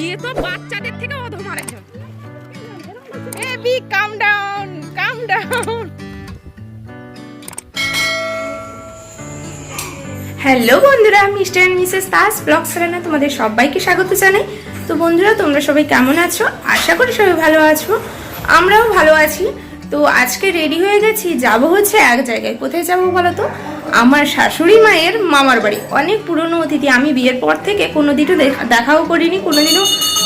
ইয়ে তো বাচ্চাদের থেকে অধম আরেকজন A B come down come down hello বন্ধুরা mister and Mrs Das blog সেরানা তোমাদের সবাইকে স্বাগত জানাই। তো বন্ধুরা তোমরা সবাই কেমন আছো? আশা করি সবাই ভালো আছো। আমরাও ভালো আছি। তো আজকে রেডি হয়ে গেছি, যাব হচ্ছে এক জায়গায়। কোথায় যাব বলো তো আমার শাশুড়ি মায়ের মামার বাড়ি। অনেক পুরনো অতিথি। আমি বিয়ের পর থেকে কোনোদিনও দেখা- দেখাও করিনি, কোনোদিনও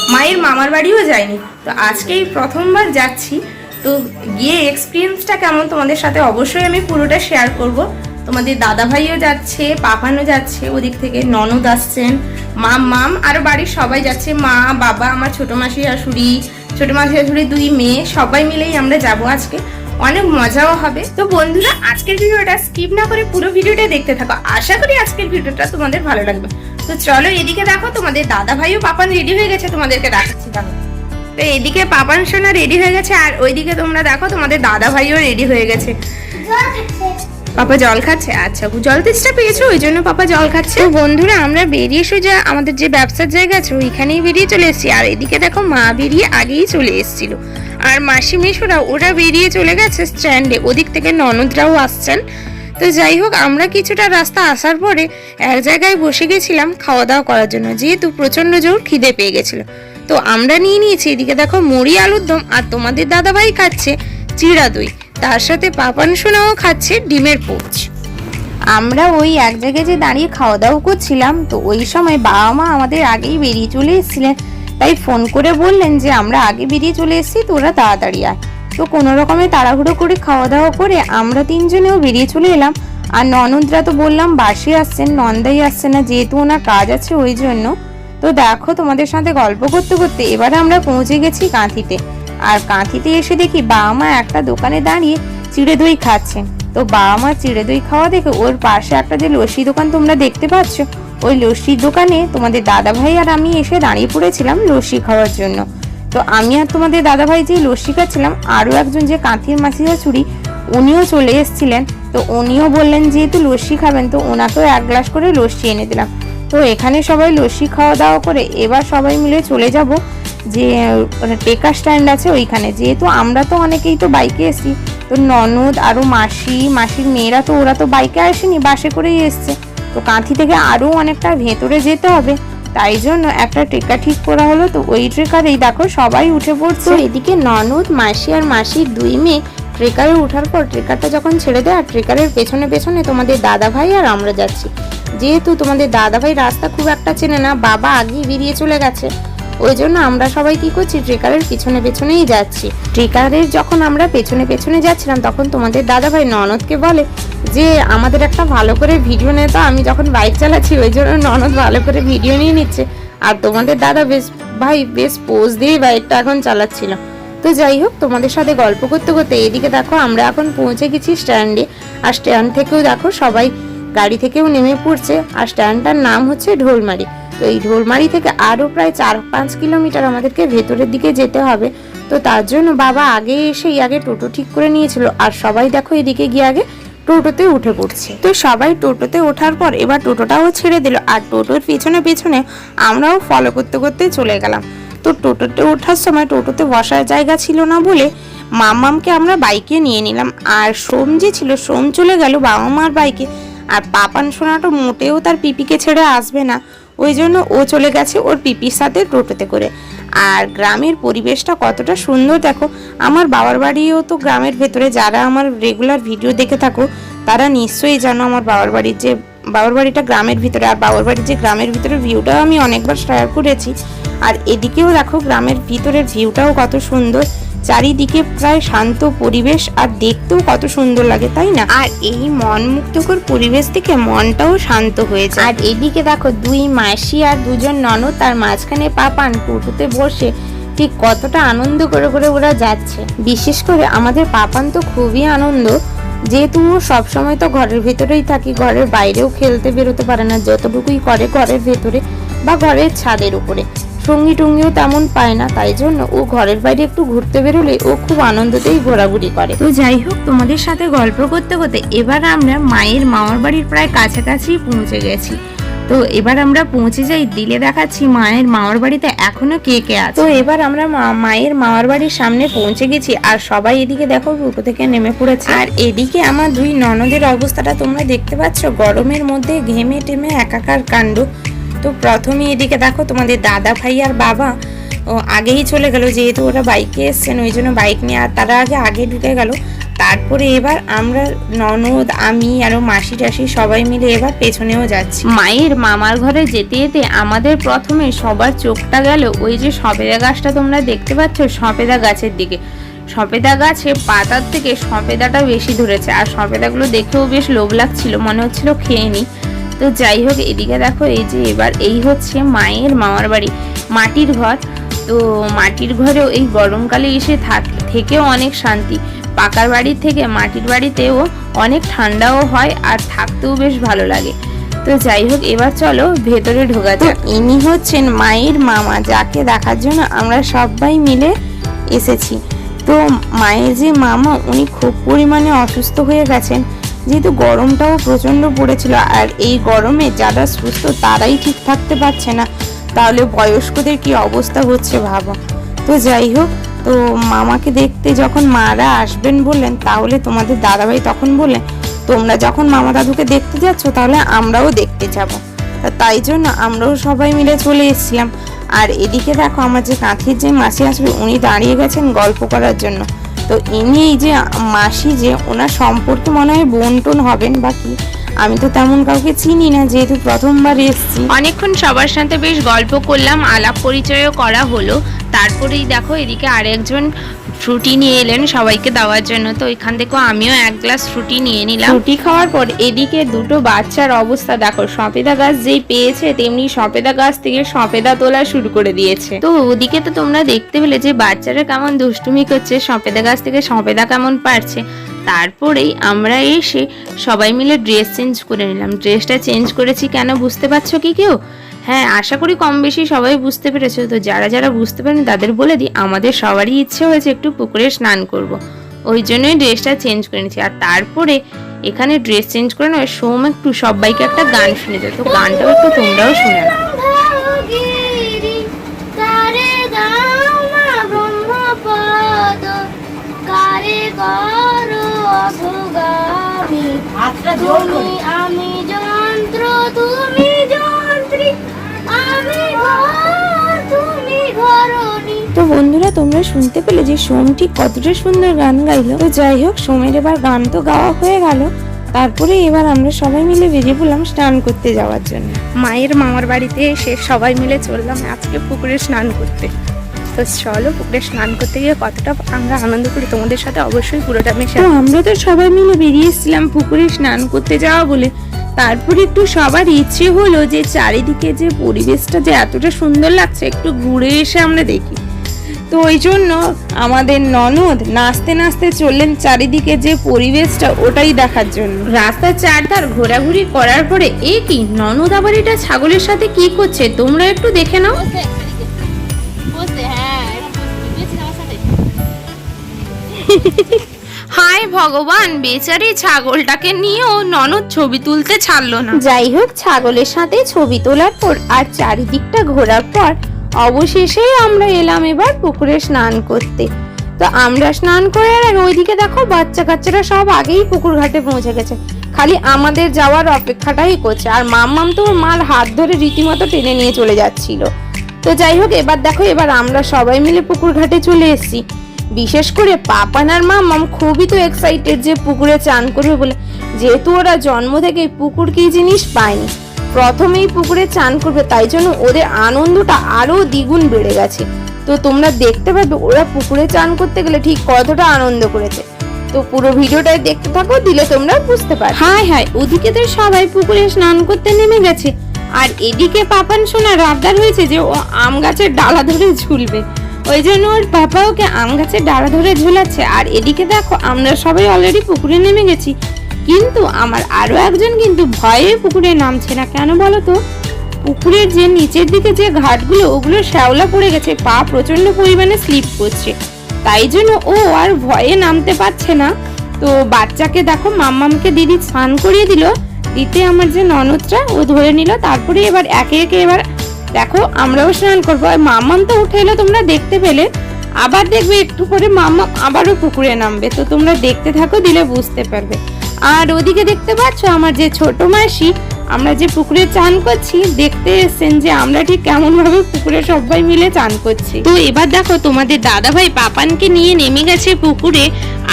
মায়ের মামার বাড়িও যাইনি। তো আজকেই প্রথমবার যাচ্ছি। তো গিয়ে এক্সপিরিয়েন্সটা কেমন তোমাদের সাথে অবশ্যই আমি পুরোটা শেয়ার করব। তোমাদের দাদা ভাইও যাচ্ছে পাপানো যাচ্ছে, ওদিক থেকে ননদ আসছেন, মাম মাম, আরও বাড়ির সবাই যাচ্ছে, মা, বাবা, আমার ছোট মাসি, শাশুড়ি ছোট মাসি শাশুড়ি দুই মেয়ে, সবাই মিলেই আমরা যাব আজকে। অনেক মজাও হবে। তো বন্ধুরা, আজকের ভিডিওটা স্কিপ না করে পুরো ভিডিওটা দেখতে থাকো। আশা করি আজকের ভিডিওটা তোমাদের ভালো লাগবে। তো চলো এদিকে দেখো, তোমাদের দাদা ভাইও পাপান রেডি হয়ে গেছে, তোমাদেরকে দেখাচ্ছি দেখো। তো এদিকে পাপান সোনা রেডি হয়ে গেছে, আর ওইদিকে তোমরা দেখো, তোমাদের দাদা ভাইও রেডি হয়ে গেছে। পাপা জল খাচ্ছে? আচ্ছা জল তেষ্টা পেয়েছ, ওই জন্য পাপা জল খাচ্ছে? তো বন্ধুরা, আমরা বেরিয়ে সোজা আমাদের যে ব্যবসার জায়গা আছে, ওইখানেই বেরিয়ে চলে এসেছি। আর এদিকে দেখো, মা বেরিয়ে আগেই চলে এসেছিল। আর মাসি মেশোরা ওরা বেরিয়ে চলে গেছে স্ট্যান্ডে ওদিক থেকে ননদরাও আসছেন। তো যাই হোক, আমরা কিছুটা রাস্তা আসার পরে এক জায়গায় বসে গেছিলাম খাওয়া দাওয়া করার জন্য। যেহেতু প্রচণ্ড জোর খিদে পেয়ে গেছিল। তো আমরা নিয়ে নিয়েছি। এদিকে দেখো, মুড়ি, আলুর দম। আর তোমাদের দাদাভাই খাচ্ছে চিড়া দই। তার সাথে পাপান সোনাও খাচ্ছে ডিমের পোচ। আমরা ওই এক জায়গায় যে দাঁড়িয়ে খাওয়া দাওয়া করছিলাম, তো ওই সময় বাবা মা আমাদের আগেই বেরিয়ে চলে এসেছিলেন। তাই ফোন করে বললেন যে, আমরা আগে বেরিয়ে চলে এসেছি, তোরা তাড়াতাড়ি আয়। তো কোনো রকমে তাড়াহুড়ো করে খাওয়া দাওয়া করে আমরা তিনজনেও বেরিয়ে চলে এলাম। আর ননদরা তো বললাম, বাসে আসছেন, নন্দাই আসছে না, যেহেতু ওনার কাজ আছে ওই জন্য। তো দেখো তোমাদের সাথে গল্প করতে করতে এবারে আমরা পৌঁছে গেছি কাঁথিতে। আর কাঁথিতে এসে দেখি বাবা মা একটা দোকানে দাঁড়িয়ে চিড়ে দই খাচ্ছেন তো বাবা মা চিড়ে দই খাওয়া দেখে ওর পাশে একটা যে লস্যি দোকান তোমরা দেখতে পাচ্ছ, ওই লস্যির দোকানে তোমাদের দাদা ভাই আর আমি এসে দাঁড়িয়ে পড়েছিলাম লস্যি খাওয়ার জন্য। তো আমি আর তোমাদের দাদা ভাই যে লস্যি খাচ্ছিলাম, আরও একজন যে কাঁথির মাসি শাশুড়ি উনিও চলে এসেছিলেন। তো উনিও বললেন, যেহেতু লস্যি খাবেন, তো ওনাকেও এক গ্লাস করে লস্যি এনে দিলাম। তো এখানে সবাই লস্যি খাওয়া দাওয়া করে, এবার সবাই মিলে চলে যাব যে মানে টেকা স্ট্যান্ড আছে ওইখানে। যেহেতু আমরা তো অনেকেই তো বাইকে এসি তো ননদ আরও মাসি, মাসির মেয়েরা তো ওরা তো বাইকে আসেনি, বাসে করেই এসছে। তো কাঁথি থেকে আরও অনেকটা ভেতরে যেতে হবে, তাই জন্য একটা ট্রেকার ঠিক করা হলো। তো ওই ট্রেকারেই দেখো সবাই উঠে পড়ছে। এদিকে ননদ, মাসি আর মাসির দুই মেয়ে ট্রেকারে ওঠার পর ট্রেকারটা যখন ছেড়ে দেয়, আর ট্রেকারের পেছনে পেছনে তোমাদের দাদা ভাই আর আমরা যাচ্ছি। যেহেতু তোমাদের দাদা ভাই রাস্তা খুব একটা চেনে না, বাবা আগেই বেরিয়ে চলে গেছে। ওই জন্য আমরা সবাই কি করছি, ট্রেকারের পিছনে পেছনেই যাচ্ছি। ট্রেকারের যখন আমরা পেছনে পেছনে যাচ্ছিলাম, তখন তোমাদের দাদা ভাই ননদকে বলে যে, আমাদের একটা ভালো করে ভিডিও নে তো, আমি যখন বাইক চালাচ্ছি, ওই জন্য ননদ ভালো করে ভিডিও নিয়ে নিচ্ছে। আর তোমাদের দাদা বেশ, ভাই বেশ পোজ দিয়ে বাইকটা এখন চালাচ্ছিল। তো যাই হোক, তোমাদের সাথে গল্প করতে করতে এদিকে দেখো, আমরা এখন পৌঁছে গেছি স্ট্যান্ডে। আর স্ট্যান্ড থেকেও দেখো, সবাই গাড়ি থেকেও নেমে পড়ছে। আর স্ট্যান্ডটার নাম হচ্ছে ঢোলমারি। তো এই ঢোলমারি থেকে আরও প্রায় চার পাঁচ কিলোমিটার আমাদেরকে ভেতরের দিকে যেতে হবে। তো তার জন্য বাবা আগে এসেই আগে টোটো ঠিক করে নিয়েছিল। আর সবাই দেখো এদিকে গিয়ে আগে টোটোতে উঠে পড়ছে। তো সবাই টোটোতে ওঠার পর এবার টোটোটাও ছেড়ে দিল। আর টোটোর পেছনে পেছনে আমরাও ফলো করতে করতে চলে গেলাম। তো টোটোতে ওঠার সময় টোটোতে বসার জায়গা ছিল না বলে মামামকে আমরা বাইকে নিয়ে নিলাম। আর সোম যে ছিল, সোম চলে গেল বাবা মার বাইকে। আর পাপান সোনাটা মোটেও তার পিপিকে ছেড়ে আসবে না। ওই জন্য ও চলে গেছে ওর পিপির সাথে টোটোতে করে। আর গ্রামের পরিবেশটা কতটা সুন্দর দেখো। আমার বাবার বাড়িও তো গ্রামের ভেতরে। যারা আমার রেগুলার ভিডিও দেখে থাকো, তারা নিশ্চয়ই জানো আমার বাবার বাড়ির যে বাবার বাড়িটা গ্রামের ভিতরে। আর বাবার বাড়ির যে গ্রামের ভিতরে ভিউটাও আমি অনেকবার শেয়ার করেছি। আর এদিকেও দেখো গ্রামের ভিতরের ভিউটাও কত সুন্দর। চারিদিকে প্রায় শান্ত পরিবেশ আর দেখতেও কত সুন্দর লাগে তাই না? আর এই মন মুগ্ধকর পরিবেশ থেকে মনটাও শান্ত হয়ে যায়। আর এদিকে দেখো দুই মাসি আর দুজন ননদ তার মাঝখানে পাপান টোটোতে বসে। ঠিক কতটা আনন্দ করে করে ওরা যাচ্ছে। বিশেষ করে আমাদের পাপান তো খুবই আনন্দ। যেহেতু ও সবসময় তো ঘরের ভেতরেই থাকি ঘরের বাইরেও খেলতে বেরোতে পারে না। যতটুকুই করে ঘরের ভেতরে বা ঘরের ছাদের উপরে। সঙ্গী টঙ্গিও তেমন পায় না তাই জন্য ও ঘরের বাইরে একটু ঘুরতে বেরোলে ও খুব আনন্দতেই ঘোরাঘুরি করে। তো যাই হোক তোমাদের সাথে গল্প করতে করতে এবার আমরা মায়ের মামার বাড়ির প্রায় কাছাকাছি পৌঁছে গেছি। তো এবার আমরা পৌঁছে যাই দিলে দেখাচ্ছি মায়ের মামার বাড়িতে এখনও কে কে আছে। তো এবার আমরা মায়ের মামার বাড়ির সামনে পৌঁছে গেছি আর সবাই এদিকে দেখো টোটো থেকে নেমে পড়েছে। আর এদিকে আমার দুই ননদের অবস্থাটা তোমরা দেখতে পাচ্ছ গরমের মধ্যে ঘেমে টেমে একাকার কাণ্ড। তো প্রথমে এদিকে দেখো তোমাদের দাদা ভাই আর বাবা, ও আগেই চলে গেল, যেহেতু ওরা বাইকে এসছেন, ওই জন্য বাইক নিয়ে আর তারা আগে আগে ঢুকে গেল। তারপরে এবার আমরা ননদ, আমি আরও মাসি টাসি সবাই মিলে এবার পেছনেও যাচ্ছি। মায়ের মামার ঘরে যেতে যেতে আমাদের প্রথমে সবার চোখটা গেল, ওই যে সবেদা গাছটা তোমরা দেখতে পাচ্ছ সবেদা গাছের দিকে। সবেদা গাছে পাতার থেকে সবেদাটা বেশি ধরেছে, আর সবেদাগুলো দেখেও বেশ লোভ লাগছিল, মনে হচ্ছিল খেয়ে নিই। তো যাই হোক এদিকে দেখো এই যে এবার এই হচ্ছে মায়ের মামার বাড়ি মাটির ঘর। তো মাটির ঘরেও এই গরমকালে এসে থাক থেকেও অনেক শান্তি। পাকার বাড়ির থেকে মাটির বাড়িতেও অনেক ঠান্ডাও হয় আর থাকতেও বেশ ভালো লাগে। তো যাই হোক এবার চলো ভেতরে ঢোকা যাক। ইনি হচ্ছেন মায়ের মামা যাকে দেখার জন্য আমরা সবাই মিলে এসেছি। তো মায়ের যে মামা উনি খুব পরিমাণে অসুস্থ হয়ে গেছেন। যেহেতু গরমটাও প্রচণ্ড পড়েছিল আর এই গরমে যারা সুস্থ তারাই ঠিক থাকতে পারছে না, তাহলে বয়স্কদের কি অবস্থা হচ্ছে ভাবো। তো যাই হোক, তো মামাকে দেখতে যখন মারা আসবেন বললেন, তাহলে তোমাদের দাদাভাই তখন বললেন, তোমরা যখন মামা দাদুকে দেখতে যাচ্ছ, তাহলে আমরাও দেখতে যাব। তা তাই জন্য আমরাও সবাই মিলে চলে এসেছিলাম। আর এদিকে দেখো আমার যে কাঁথির যে মাসি আসবে, উনি দাঁড়িয়ে গেছেন গল্প করার জন্য। তো ইনি এই যে মাসি যে ওনার সম্পর্কে মনে হয় বোন টোন হবেন বা কি? আমি তো তেমন কাউকে চিনি না, যেহেতু প্রথমবার এসেছি। অনেকক্ষণ সবার সাথে বেশ গল্প করলাম, আলাপ পরিচয়ও করা হলো। তারপরেই দেখো এদিকে আরেকজন ফ্রুটি নিয়ে এলেন সবাইকে দেওয়ার জন্য। তো এখান থেকেও আমিও এক গ্লাস ফ্রুটি নিয়ে নিলাম। ফ্রুটি খাওয়ার পর এদিকে দুটো বাচ্চার অবস্থা দেখো সপেদা গাছ যেই পেয়েছে তেমনি সপেদা গাছ থেকে সপেদা তোলা শুরু করে দিয়েছে। তো ওদিকে তো তোমরা দেখতে পেলে যে বাচ্চারা কেমন দুষ্টুমি করছে সপেদা গাছ থেকে সপেদা কেমন পারছে। তারপরেই আমরা এসে সবাই মিলে ড্রেস চেঞ্জ করে নিলাম। ড্রেসটা চেঞ্জ করেছি কেন বুঝতে পারছ কি কেউ? হ্যাঁ আশা করি কম বেশি সবাই বুঝতে পেরেছ। তো যারা যারা বুঝতে পারেন তাদের বলে দিই আমাদের সবারই ইচ্ছে হয়েছে একটু পুকুরে স্নান করব। ওই জন্যই ড্রেসটা চেঞ্জ করে নিয়েছি। আর তারপরে এখানে ড্রেস চেঞ্জ করে নয় সোম একটু সবাইকে একটা গান শুনে যায় তো গানটাও একটু তোমরাও শুনে নাও। তুমি আমি বন্ধুরা তোমরা শুনতে পেলে যে সোম ঠিক কতটা সুন্দর গান গাইলো। তো যাই হোক সোমের এবার গান তো গাওয়া হয়ে গেল। তারপরে এবার আমরা সবাই মিলে বেরিয়ে পড়লাম স্নান করতে যাওয়ার জন্য। মায়ের মামার বাড়িতে এসে সবাই মিলে চললাম আজকে পুকুরে স্নান করতে। তো চলো পুকুরে স্নান করতে গিয়ে কতটা আমরা আনন্দ করি তোমাদের সাথে অবশ্যই পুরোটা মেশে। তো আমরা তো সবাই মিলে বেরিয়ে এসেছিলাম পুকুরে স্নান করতে যাওয়া বলে। তারপরে একটু সবার ইচ্ছে হলো যে চারিদিকে যে পরিবেশটা যে এতটা সুন্দর লাগছে একটু ঘুরে এসে আমরা দেখি। তো ওই জন্য আমাদের ননদ নাচতে নাচতে চললেন চারিদিকে যে পরিবেশটা ওটাই দেখার জন্য। রাস্তার চারধার ঘোরাঘুরি করার পরে এ কি? ননদ আবার এটা ছাগলের সাথে কি করছে? তোমরা একটু দেখে নাও। হ্যাঁ হায় ভগবান বেচারি ছাগলটাকে নিয়েও ননদ ছবি তুলতে ছাড়লো না। যাই হোক ছাগলের সাথে ছবি তোলার পর আর চারিদিকটা ঘোরার পর অবশেষে আমরা এলাম এবার পুকুরে স্নান করতে। তো আমরা স্নান করে আর ওইদিকে দেখো বাচ্চা কাচ্চারা সব আগেই পুকুর ঘাটে পৌঁছে গেছে। খালি আমাদের যাওয়ার অপেক্ষাটাই করছে। আর মাম্মাম তো ওর মার হাত ধরে রীতিমতো টেনে নিয়ে চলে যাচ্ছিল। তো যাই হোক, এবার দেখো, এবার আমরা সবাই মিলে পুকুর ঘাটে চলে এসেছি। বিশেষ করে পাপান আর মামাম খুবই তো এক্সাইটেড যে পুকুরে চান করবে বলে। যেহেতু ওরা জন্ম থেকে পুকুর কি জিনিস পায়নি। প্রথমেই পুকুরে চান করবে, তাই জন্য ওদের আনন্দটা আরও দ্বিগুণ বেড়ে গেছে। তো তোমরা দেখতে পাবে, ওরা পুকুরে চান করতে গেলে ঠিক কতটা আনন্দ করেছে। তো পুরো ভিডিওটাই দেখতে থাকো, দিলে তোমরা বুঝতে পারো হায় হায় ওদিকে তো সবাই পুকুরে স্নান করতে নেমে গেছে। আর এদিকে পাপান সোনা রাবদার হয়েছে যে ও আম গাছের ডালা ধরে ঝুলবে। ওই জন্য ওর পাপা ওকে আম গাছের ডালা ধরে ঝুলাচ্ছে। আর এদিকে দেখো, আমরা সবাই অলরেডি পুকুরে নেমে গেছি। কিন্তু আমার আরও একজন কিন্তু ভয়ে পুকুরে নামছে না। কেন বলো তো? পুকুরের যে নিচের দিকে যে ঘাটগুলো, ওগুলো শ্যাওলা পড়ে গেছে, পা প্রচণ্ড পরিমাণে স্লিপ করছে। তাই জন্য ও আর ভয়ে নামতে পারছে না। তো বাচ্চাকে দেখো, মাম্মামকে দিদি স্নান করিয়ে দিল, দিতে আমার যে ননদটা, ও ধরে নিল, তারপরে এবার একে একে এবার দেখো, আমরাও স্নান করব। আর মাম্মাম তো উঠে এলো তোমরা দেখতে পেলে। আবার দেখবে একটু পরে মাম্মা আবারও পুকুরে নামবে। তো তোমরা দেখতে থাকো, দিলে বুঝতে পারবে। আর ওদিকে দেখতে পাচ্ছ আমার যে ছোট মাসি আমরা যে পুকুরে চান করছি দেখতে এসেছেন যে আমরা ঠিক কেমন ভাবে পুকুরে সবাই মিলে চান করছি। তো এবার দেখো তোমাদের দাদা ভাই পাপানকে নিয়ে নেমে গেছে পুকুরে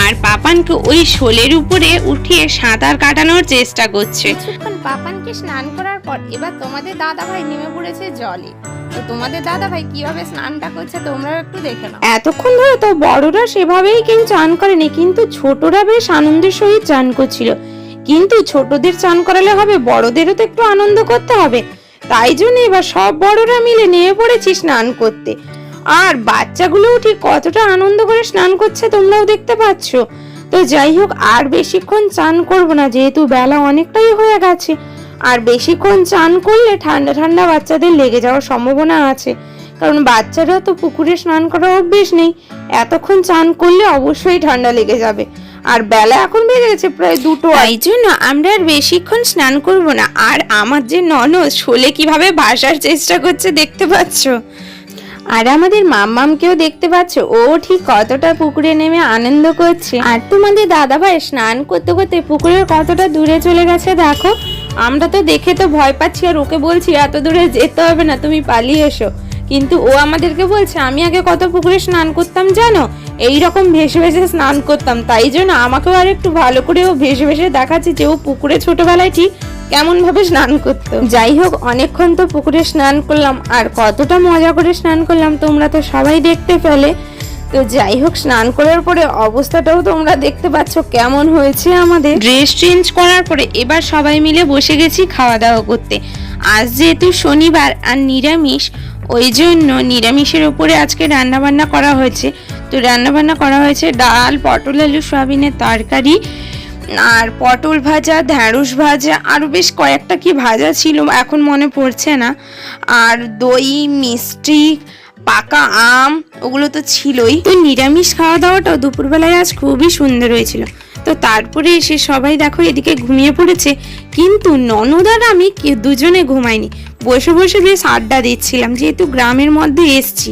আর পাপানকে ওই শোলের উপরে উঠিয়ে সাঁতার কাটানোর চেষ্টা করছে। পাপানকে স্নান করার পর এবার তোমাদের দাদা ভাই নেমে পড়েছে জলে। তো তোমাদের দাদা ভাই কীভাবে স্নানটা করছে তোমরাও একটু দেখে নাও। এতক্ষণ ধরে তো বড়রা সেভাবেই কেউ চান করেনি, কিন্তু ছোটরা বেশ আনন্দের সহিত চান করছিল। কিন্তু ছোটদের চান করালে হবে, বড়দেরও তো একটু আনন্দ করতে হবে। তাই জন্য এবার সব বড়রা মিলে নেমে পড়েছি স্নান করতে। আর বাচ্চাগুলোও ঠিক কতটা আনন্দ করে স্নান করছে তোমরাও দেখতে পাচ্ছ। তো যাই হোক, আর বেশিক্ষণ চান করব না, যেহেতু বেলা অনেকটাই হয়ে গেছে। আর বেশিক্ষণ চান করলে ঠান্ডা ঠান্ডা বাচ্চাদের লেগে যাওয়ার সম্ভাবনা আছে। কারণ বাচ্চারা তো পুকুরে স্নান করার অভ্যেস নেই। এতক্ষণ চান করলে অবশ্যই ঠান্ডা লেগে যাবে। আর বেলা এখন বেজে গেছে প্রায় দুটো। এই জন্য আমরা আর বেশিক্ষণ স্নান করব না। আর আমার যে ননদ শোলে কীভাবে ভাসার চেষ্টা করছে দেখতে পাচ্ছ? আর আমাদের মাম্মামকেও দেখতে পাচ্ছ। ও ঠিক কতটা পুকুরে নেমে আনন্দ করছে। আর তোমাদের দাদা ভাই স্নান করতে করতে পুকুরের কতটা দূরে চলে গেছে দেখো। আমরা তো দেখে তো ভয় পাচ্ছি, আর ওকে বলছি, এত দূরে যেতে হবে না, তুমি পালিয়ে এসো। কিন্তু ও আমাদেরকে বলছে, আমি আগে কত পুকুরে স্নান করতাম জানো? এই রকম ভেসে ভেসে স্নান করতাম, তাই জন্য আমাকেও আর একটু ভালো করে ও ভেসে ভেসে দেখাচ্ছে যে ও পুকুরে ছোটবেলায় ঠিক কেমন ভাবে স্নান করতো। যাই হোক, অনেকক্ষণ তো পুকুরে স্নান করলাম, আর কতটা মজা করে স্নান করলাম, তোমরা তো সবাই দেখতে পেলে। তো যাই হোক, স্নান করার পরে অবস্থাটাও তোমরা দেখতে পাচ্ছ কেমন হয়েছে আমাদের। ড্রেস চেঞ্জ করার পরে এবার সবাই মিলে বসে গেছি খাওয়া দাওয়া করতে। আজ যেহেতু শনিবার আর নিরামিষ, ওই জন্য নিরামিষের উপরে আজকে রান্না বান্না করা হয়েছে। তো রান্না বান্না করা হয়েছে ডাল, পটল, আলু সয়াবিনের তরকারি আর পটল ভাজা, ঢ্যাঁড়স ভাজা আরও বেশ কয়েকটা কি ভাজা ছিল, এখন মনে পড়ছে না। আর দই, মিষ্টি পাকা আম ওগুলো তো ছিলই। তো নিরামিষ খাওয়া দাওয়াটাও দুপুরবেলায় আজ খুবই সুন্দর হয়েছিল। তো তারপরে এসে সবাই দেখো এদিকে ঘুমিয়ে পড়েছে কিন্তু ননদ আর আমি দুজনে ঘুমাইনি। বসে বসে বেশ আড্ডা দিচ্ছিলাম যেহেতু গ্রামের মধ্যে এসছি।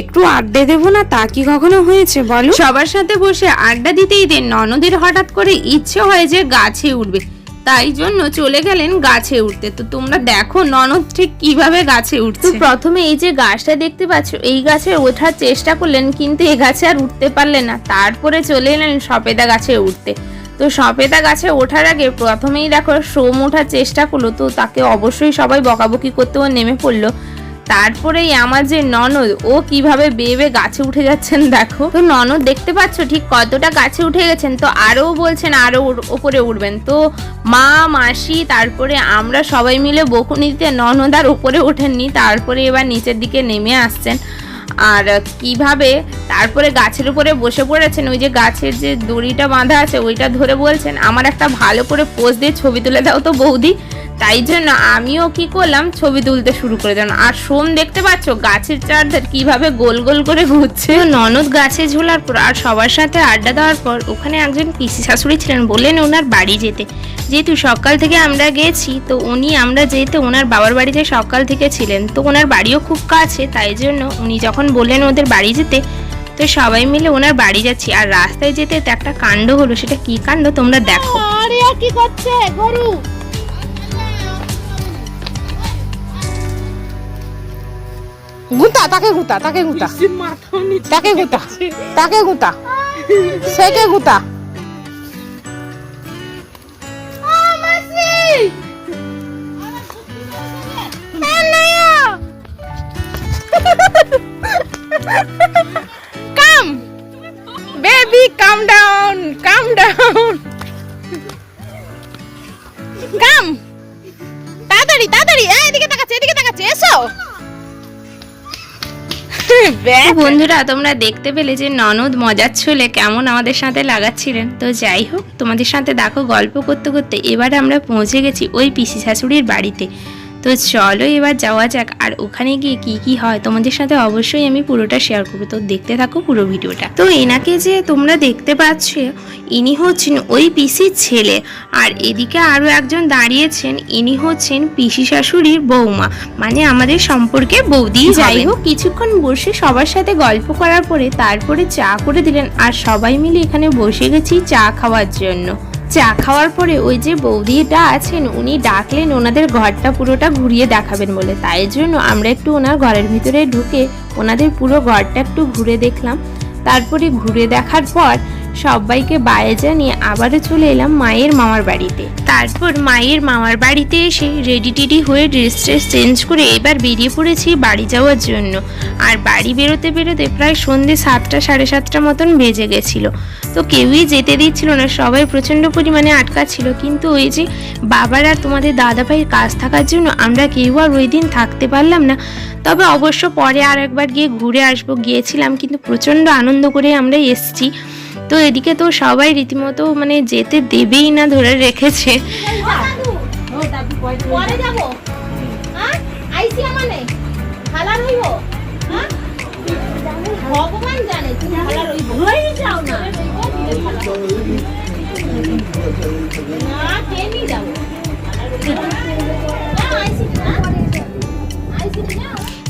একটু আড্ডা দেবো না তা কি কখনো হয়েছে বলো? সবার সাথে বসে আড্ডা দিতেই দিতে ননদের হঠাৎ করে ইচ্ছে হয় যে গাছে উঠবে। তাই জন্য চলে গেলেন গাছে উঠতে। তো তোমরা দেখো ননদ ঠিক কীভাবে গাছে উঠছে। প্রথমে এই যে গাছটা দেখতে পাচ্ছ, এই গাছে ওঠার চেষ্টা করলেন, কিন্তু এ গাছে আর উঠতে পারলেন না। তারপরে চলে এলেন সপেদা গাছে উঠতে। তো সপেদা গাছে ওঠার আগে প্রথমেই দেখো, সোম ওঠার চেষ্টা করল, তো তাকে অবশ্যই সবাই বকাবকি করতে ও নেমে পড়ল। তারপরেই আমার যে ননদ, ও কীভাবে বেয়ে বেয়ে গাছে উঠে যাচ্ছেন দেখো। তো ননদ দেখতে পাচ্ছ ঠিক কতটা গাছে উঠে গেছেন? তো আরও বলছেন আরও ওপরে উঠবেন তো মা, মাসি, তারপরে আমরা সবাই মিলে বকুনিতে ননদ আর ওপরে ওঠেননি, তারপরে এবার নিচের দিকে নেমে আসছেন। আর কীভাবে তারপরে গাছের উপরে বসে পড়েছেন, ওই যে গাছের যে দড়িটা বাঁধা আছে, ওইটা ধরে বলছেন, আমার একটা ভালো করে পোজ দিয়ে ছবি তুলে দাও তো বৌদি। তাই জন্য আমিও কি করলাম ছবি তুলতে শুরু করে দিলাম। আর সোম দেখতে পাচ্ছ গাছের চারধার কীভাবে গোল গোল করে ঘুরছে। ননদ গাছে ঝোলার পর আর সবার সাথে আড্ডা দেওয়ার পর ওখানে একজন পিসি শাশুড়ি ছিলেন বললেন ওনার বাড়ি যেতে। যেহেতু সকাল থেকে আমরা গেছি তো উনি আমরা যেতে ওনার বাবার বাড়িতে সকাল থেকে ছিলেন। তো ওনার বাড়িও খুব কাছে তাই জন্য উনি যখন বললেন ওদের বাড়ি যেতে তো সবাই মিলে ওনার বাড়ি যাচ্ছি। আর রাস্তায় যেতে তো একটা কাণ্ড হলো সেটা কি কাণ্ড? তোমরা দেখো। আরে কি করছে গরু? গুতা, তাকে গুতা তাকে গুতা। তাকে গুতা তাকে গুতা, সেকে গুতা। Come baby come down come down come, তাড়াতাড়ি তাড়াতাড়ি এদিকে তাকাচ্ছে এদিকে তাকাচ্ছে, এসো। বন্ধুরা, তোমরা দেখতে পেলে যে ননদ মজার ছলে কেমন আমাদের সাথে লাগাচ্ছিলেন। তো যাই হোক, তোমাদের সাথে দেখো গল্প করতে করতে এবার আমরা পৌঁছে গেছি ওই পিসি শাশুড়ির বাড়িতে। তো চলো এবার যাওয়া যাক আর ওখানে গিয়ে কি কি হয় তোমাদের সাথে অবশ্যই আমি পুরোটা শেয়ার করব। তো দেখতে থাকো পুরো ভিডিওটা। তো এনাকে যে তোমরা দেখতে পাচ্ছ ইনি হচ্ছেন ওই পিসির ছেলে। আর এদিকে আরও একজন দাঁড়িয়েছেন ইনি হচ্ছেন পিসি শাশুড়ির বৌমা। মানে আমাদের সম্পর্কে বৌদি যাই হোক কিছুক্ষণ বসে সবার সাথে গল্প করার পরে তারপরে চা করে দিলেন। আর সবাই মিলে এখানে বসে গেছি চা খাওয়ার জন্য। চা খাওয়ার পরে ওই যে বৌদিটা আছেন, উনি ডাকলেন ওনাদের ঘরটা পুরোটা ঘুরিয়ে দেখাবেন বলে। তাই জন্য আমরা একটু ওনার ঘরের ভিতরে ঢুকে ওনাদের পুরো ঘরটা একটু ঘুরে দেখলাম। তারপরে ঘুরে দেখার পর সবাইকে বাইরে জানিয়ে আবারও চলে এলাম মায়ের মামার বাড়িতে। তারপর মায়ের মামার বাড়িতে এসে রেডি টেডি হয়ে ড্রেস ট্রেস চেঞ্জ করে এবার বেরিয়ে পড়েছি বাড়ি যাওয়ার জন্য। আর বাড়ি বেরোতে বেরোতে প্রায় সন্ধে সাতটা, সাড়ে সাতটা মতন বেজে গেছিল। তো কেউই যেতে দিচ্ছিল না, সবাই প্রচণ্ড পরিমাণে আটকা ছিল কিন্তু ওই যে বাবার আর তোমাদের দাদা ভাইয়ের কাজ থাকার জন্য আমরা কেউ আর ওই দিন থাকতে পারলাম না। তবে অবশ্য পরে আর একবার গিয়ে ঘুরে আসব গিয়েছিলাম, কিন্তু প্রচণ্ড আনন্দ করে আমরা এসছি। তো এদিকে তো সবাই রীতিমতো মানে যেতে দেবেই না ধরে রেখেছে। পরে যাব। হ্যাঁ? হ্যাঁ? ভগবান জানে তুমি খালা রইব। রই যাও না। না ট্রেনই যাব।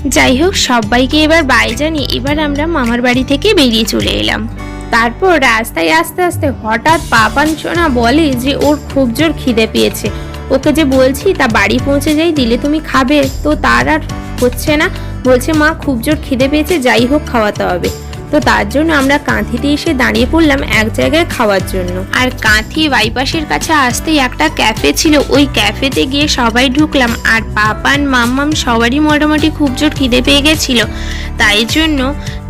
যাই হোক সবাইকে এবার বাই জানিয়ে এবার আমরা মামার বাড়ি থেকে বেরিয়ে চলে এলাম। তারপর রাস্তায় আস্তে আস্তে হঠাৎ পাপাঞ্চনা বলে যে ওর খুব জোর খিদে পেয়েছে। ওকে যে বলছি, তা বাড়ি পৌঁছে যাই, দিলে তুমি খাবে। তো তার আর হচ্ছে না। বলছে, মা, খুব জোর খিদে পেয়েছে, যাই হোক, খাওয়াতে হবে। তো তার জন্য আমরা কাঁথিতে এসে দাঁড়িয়ে পড়লাম এক জায়গায় খাওয়ার জন্য। আর কাঁথি বাইপাসের কাছে আসতেই একটা ক্যাফে ছিল। ওই ক্যাফেতে গিয়ে সবাই ঢুকলাম আর পাপান মাম্মাম সবারই মোটামুটি খুব জোর খিদে পেয়ে গেছিল। তাই জন্য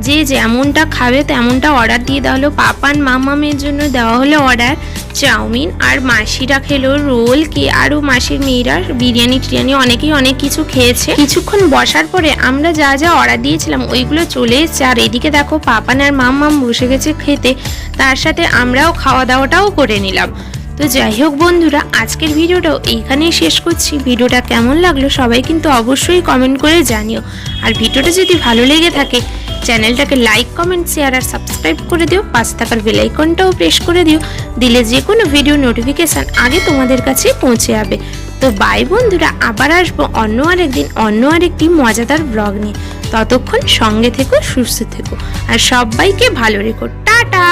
যে যেমনটা খাবে তেমনটা অর্ডার দিয়ে দেওয়া হলো। পাপান মাম্মামের জন্য দেওয়া হলো অর্ডার চাউমিন আর মাসিরা খেলো রোল কি আরও মাসির মেয়েরা বিরিয়ানি টিরিয়ানি অনেকেই অনেক কিছু খেয়েছে। কিছুক্ষণ বসার পরে আমরা যা যা অর্ডার দিয়েছিলাম ওইগুলো চলে এসেছে। আর এদিকে দেখো পাপান আর মাম মাম বসে গেছে খেতে, তার সাথে আমরাও খাওয়া দাওয়াটাও করে নিলাম। তো যাই হোক বন্ধুরা, আজকের ভিডিওটাও এইখানেই শেষ করছি। ভিডিওটা কেমন লাগল সবাই কিন্তু অবশ্যই কমেন্ট করে জানিও। আর ভিডিওটা যদি ভালো লেগে থাকে, চ্যানেলটাকে লাইক কমেন্ট শেয়ার আর সাবস্ক্রাইব করে দিও। পাশে থাকার বেলাইকনটাও প্রেস করে দিও। দিলে যে কোনো ভিডিও নোটিফিকেশান আগে তোমাদের কাছে পৌঁছে যাবে। তো বাই বন্ধুরা, আবার আসব অন্য আরেকদিন অন্য আরেকটি মজাদার ব্লগ নিয়ে। ততক্ষণ সঙ্গে থেকো সুস্থ থেকো। আর সবাইকে ভালো রেখো। টাটা!